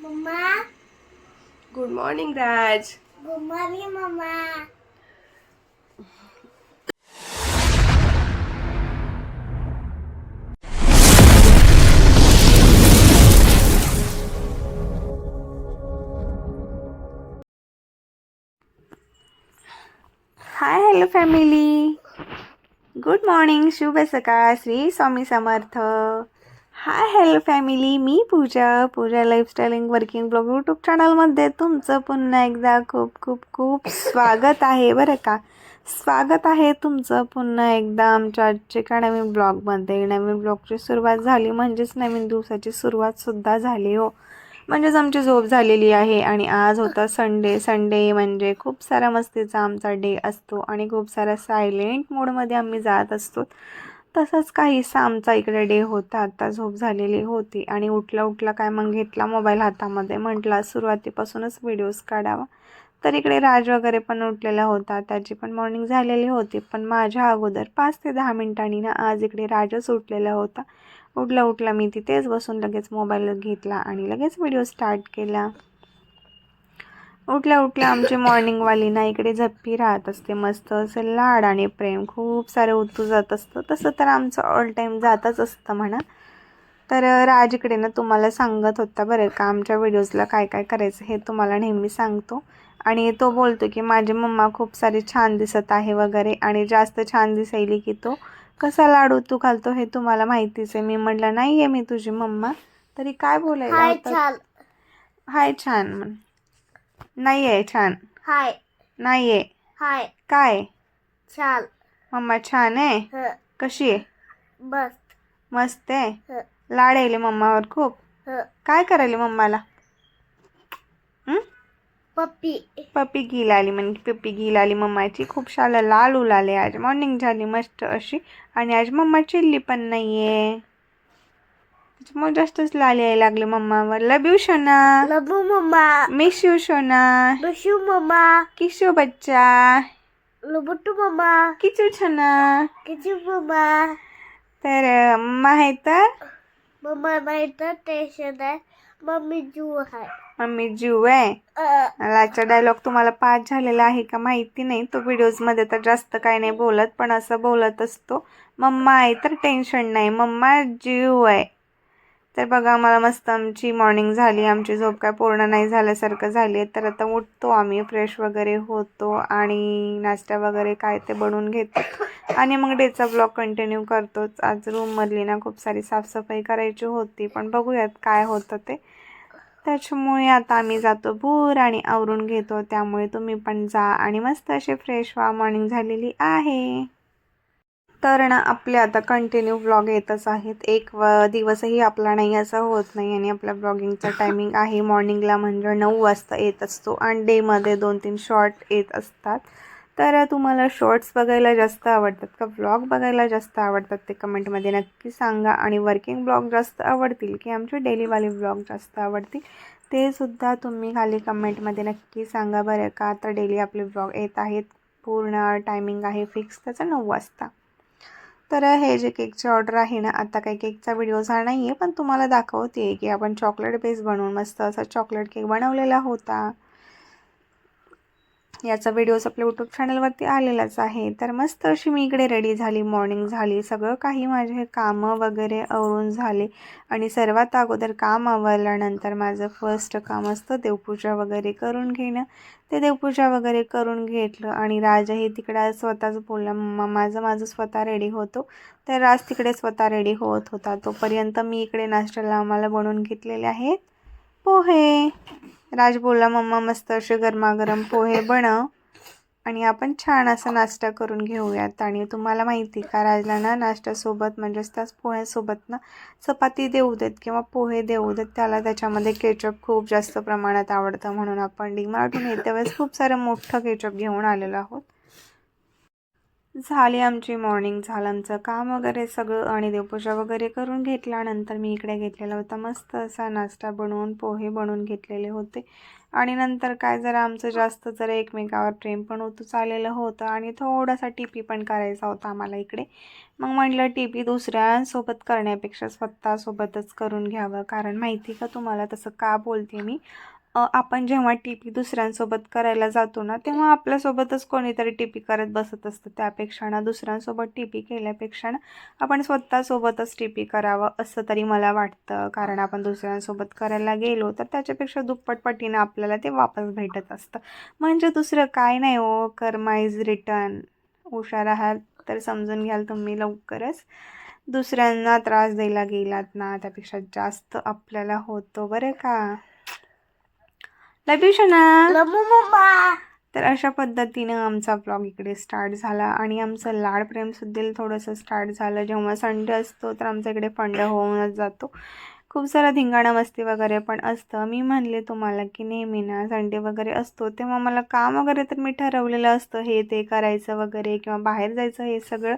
Mamma good morning Raj good morning mamma hi hello family good morning शुभ सकाळ श्री स्वामी समर्थ हाय hello family मी Pooja. Pooja lifestyling working blog YouTube चॅनलमध्ये तुमचं पुन्हा एकदा खूप खूप खूप स्वागत आहे बरं का? स्वागत आहे तुमचं पुन्हा एकदा आमच्या आजच्या एका नवीन ब्लॉगमध्ये नवीन ब्लॉगची सुरुवात झाली म्हणजेच नवीन दिवसाची सुरुवातसुद्धा झाली हो. म्हणजेच आमची झोप झालेली आहे आणि आज होता संडे संडे म्हणजे खूप सारा मस्तीचा आमचा डे असतो आणि खूप सारा सायलेंट मोडमध्ये आम्ही जात असतो. तसंच काहीसा आमचा इकडे डे होता आता झोप झालेली होती आणि उठला उठला काय मग घेतला मोबाईल हातामध्ये म्हटला सुरुवातीपासूनच व्हिडिओज काढावा. तर इकडे राज वगैरे पण उठलेला होता त्याची पण मॉर्निंग झालेली होती पण माझ्या अगोदर पाच ते दहा मिनिटांनी ना आज इकडे राजच उठलेला होता. उठला उठला मी तिथेच बसून लगेच मोबाईल घेतला आणि लगेच व्हिडिओ स्टार्ट केला. उठल्या उठल्या आमची मॉर्निंगवाली ना इकडे झप्पी राहत असते. मस्त असं लाड आणि प्रेम खूप सारे उतू जात असतं. तसं तर आमचं ऑल टाईम जातच असतं म्हणा. तर राज इकडे ना तुम्हाला सांगत होता बरं का आमच्या व्हिडिओजला काय काय करायचं हे तुम्हाला नेहमी सांगतो. आणि तो बोलतो की माझी मम्मा खूप सारी छान दिसत आहे वगैरे आणि जास्त छान दिसायली की तो कसा लाडू तू घालतो हे तुम्हाला माहितीच आहे. मी म्हटलं नाही आहे मी तुझी मम्मा. तरी काय बोलायला हाय छान म्हण नाही आहे छान. हाय. नाही आहे हाय. काय? चाल मम्मा छान आहे? ह. कशी आहे? बस मस्त आहे? लाड यायले मम्मावर खूप? ह. काय करायले मम्माला? हं? पप्पी. पप्पी घील आली म्हणजे पप्पी घील आली मम्माची. खूप शाला लाल उलाले आज. मॉर्निंग झाली मस्त अशी. आणि आज मम्मा चिल्ली पण नाही आहे त्याच्यामुळे जास्तच लाल यायला लागले मम्मावर. लव यू शोना लबू मम्मा मिस यू शोना बशू मम्मा किशो बच्चा. लबुटू मम्मा किचू छना किचू मम्मा तर मम्मा आहे तर? मम्मा माहीत टेन्शन आहे. मम्मी जू आहे. मम्मी जीव आहे? अ, आजचा डायलॉग तुम्हाला पाठ झालेला आहे का माहिती नाही. तो व्हिडिओजमध्ये तर जास्त काय नाही बोलत पण असं बोलत असतो. मम्मा आहे तर टेन्शन नाही. मम्मा जीव आहे. तर बघा आम्हाला मस्त आमची मॉर्निंग झाली. आमची झोप काय पूर्ण नाही झाल्यासारखं झाली आहे. तर आता उठतो आम्ही फ्रेश वगैरे होतो आणि नाश्ता वगैरे काय ते बनवून घेतो. आणि मग डेचा ब्लॉग कंटिन्यू करतोच. आज रूममधली ना खूप सारी साफसफाई करायची होती पण बघूयात काय होतं ते. त्याच्यामुळे आता आम्ही जातो भूर आणि आवरून घेतो. त्यामुळे तुम्ही पण जा आणि मस्त असे फ्रेश व्हा मॉर्निंग झालेली आहे. तर ना आपले आता कंटिन्यू ब्लॉग येतच आहेत. एक व दिवसही आपला नाही असं होत नाही. आणि आपल्या ब्लॉगिंगचा टायमिंग आहे मॉर्निंगला म्हणजे नऊ वाजता येत असतो आणि डेमध्ये दोन तीन शॉर्ट येत असतात. तर तुम्हाला शॉर्ट्स बघायला जास्त आवडतात का? ब्लॉग बघायला जास्त आवडतात ते कमेंटमध्ये नक्की सांगा. आणि वर्किंग ब्लॉग जास्त आवडतील की आमचे डेलीवाले ब्लॉग जास्त आवडतील ते सुद्धा तुम्ही खाली कमेंटमध्ये नक्की सांगा बरं का? आता डेली आपले ब्लॉग येत आहेत. पूर्ण टायमिंग आहे फिक्स त्याचा नऊ वाजता. तर हे जे केकची ऑर्डर आहे ना आता काही केकचा व्हिडिओ झाला नाही आहे पण तुम्हाला दाखवते की आपण चॉकलेट बेस बनवून मस्त असा चॉकलेट केक बनवलेला होता. याचा व्हिडिओज आपल्या यूट्यूब चॅनलवरती आलेलाच आहे. तर मस्त अशी मी इकडे रेडी झाली मॉर्निंग झाली सगळं काही माझे कामं वगैरे आवरून झाले. आणि सर्वात अगोदर काम आवरल्यानंतर माझं फर्स्ट काम असतं देवपूजा वगैरे करून घेणं. ते देवपूजा वगैरे करून घेतलं आणि राजाही तिकडे स्वतःच बोलला मम्मा माझं माझं स्वतः रेडी होतो. तर राज तिकडे स्वतः रेडी होत होता. तोपर्यंत मी इकडे नाश्त्याला आम्हाला बनवून घेतलेले आहेत पोहे. राज बोलला मम्मा मस्त असे गरमागरम पोहे बनव आणि आपण छान असा नाश्ता करून घेऊयात. आणि तुम्हाला माहिती का राजला ना नाश्त्यासोबत म्हणजेच त्याच पोह्यासोबत ना चपाती देऊ देत किंवा पोहे देऊ देत त्याला त्याच्यामध्ये केचप खूप जास्त प्रमाणात आवडतं म्हणून आपण डीमार्टून येत्या वेळेस खूप सारं मोठं केचप घेऊन आलेलो आहोत. झाली आमची मॉर्निंग झालं आमचं काम वगैरे सगळं आणि देवपूजा वगैरे करून घेतल्यानंतर मी इकडे घेतलेला होता मस्त असा नाश्ता बनवून पोहे बनवून घेतलेले होते. आणि नंतर काय जरा आमचं जास्त जरा एकमेकावर प्रेम पण होतं चाललेलं होतं आणि थोडासा टी पी पण करायचा होता आम्हाला इकडे. मग म्हटलं टी पी दुसऱ्यांसोबत करण्यापेक्षा स्वतःसोबतच करून घ्यावं. कारण माहिती का तुम्हाला तसं का बोलते मी? आपण जेव्हा टी पी दुसऱ्यांसोबत करायला जातो ना तेव्हा आपल्यासोबतच कोणीतरी टी पी करत बसत असतं. त्यापेक्षा ना दुसऱ्यांसोबत टी पी केल्यापेक्षा ना आपण स्वतःसोबतच टी पी करावं असं तरी मला वाटतं. कारण आपण दुसऱ्यांसोबत करायला गेलो तर त्याच्यापेक्षा दुप्पट पटीनं आपल्याला ते वापस भेटत असतं. म्हणजे दुसरं काय नाही हो कर्मा इज रिटर्न. हुशार आहात तर समजून घ्याल तुम्ही लवकरच. दुसऱ्यांना त्रास द्यायला गेलात ना त्यापेक्षा जास्त आपल्याला होतो बरं का? लव यू शना तर अशा पद्धतीनं आमचा ब्लॉग इकडे स्टार्ट झाला आणि आमचं लाड प्रेम सुद्धा थोडंसं स्टार्ट झालं. जेव्हा संडे असतो तर आमच्या इकडे फंड होऊनच जातो. खूप सारा धिंगाणा मस्ती वगैरे पण असतं. मी म्हणले तुम्हाला की नेहमी ना संडे वगैरे असतो तेव्हा मला काम वगैरे तर मी ठरवलेलं असतं. हे ते करायचं वगैरे किंवा बाहेर जायचं हे सगळं.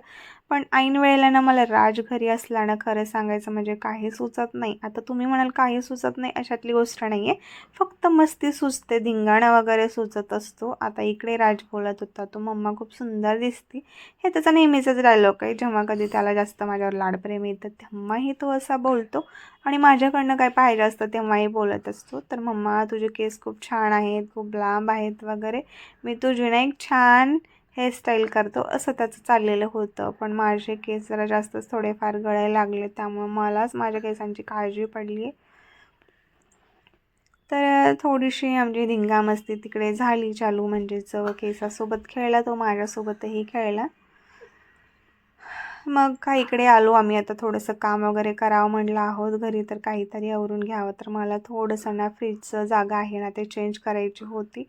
पण ऐन वेळेला ना मला राज घरी असला ना खरं सांगायचं म्हणजे काही सुचत नाही. आता तुम्ही म्हणाल काही सुचत नाही अशातली गोष्ट नाही आहे फक्त मस्ती सुचते धिंगाणा वगैरे सुचत असतो. आता इकडे राज बोलत होता तो मम्मा खूप सुंदर दिसते. हे त्याचा नेहमीचाच डायलॉग आहे. जेव्हा कधी त्याला जास्त माझ्यावर लाडप्रेम येतं तेव्हाही तो असा बोलतो. आणि माझ्याकडनं काय पाहिजे असतं तेव्हाही बोलत असतो. तर मम्मा तुझे केस खूप छान आहेत खूप लांब आहेत वगैरे. मी तुझी ना एक छान हेअरस्टाईल करतो असं त्याचं चाललेलं होतं. पण माझे केस जरा जास्तच थोडेफार गळायला लागले त्यामुळे मलाच माझ्या केसांची काळजी पडली आहे तर थोडीशी आमची धिंगामस्ती तिकडे झाली चालू. म्हणजेच केसासोबत खेळला तो माझ्यासोबतही खेळला. मग का इकडे आलो आम्ही आता थोडंसं काम वगैरे करावं म्हणलं आहोत. घरी तर काहीतरी आवरून घ्यावं. तर मला थोडंसं ना फ्रीजचं जागा आहे ना ते चेंज करायची होती.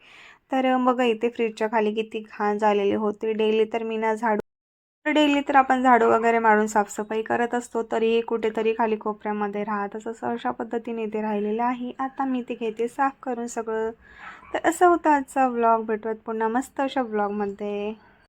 तर मग इथे फ्रीजच्या खाली किती घाण झालेली होती. डेली तर मी ना झाडू डेली तर आपण झाडू वगैरे मारून साफसफाई करत असतो तरीही कुठेतरी खाली कोपऱ्यामध्ये राहतच असं अशा पद्धतीने इथे राहिलेलं आहे. आता मी ते घेते साफ करून सगळं. तर असं होतं आजचा व्लॉग भेटवत पुन्हा मस्त अशा व्लॉगमध्ये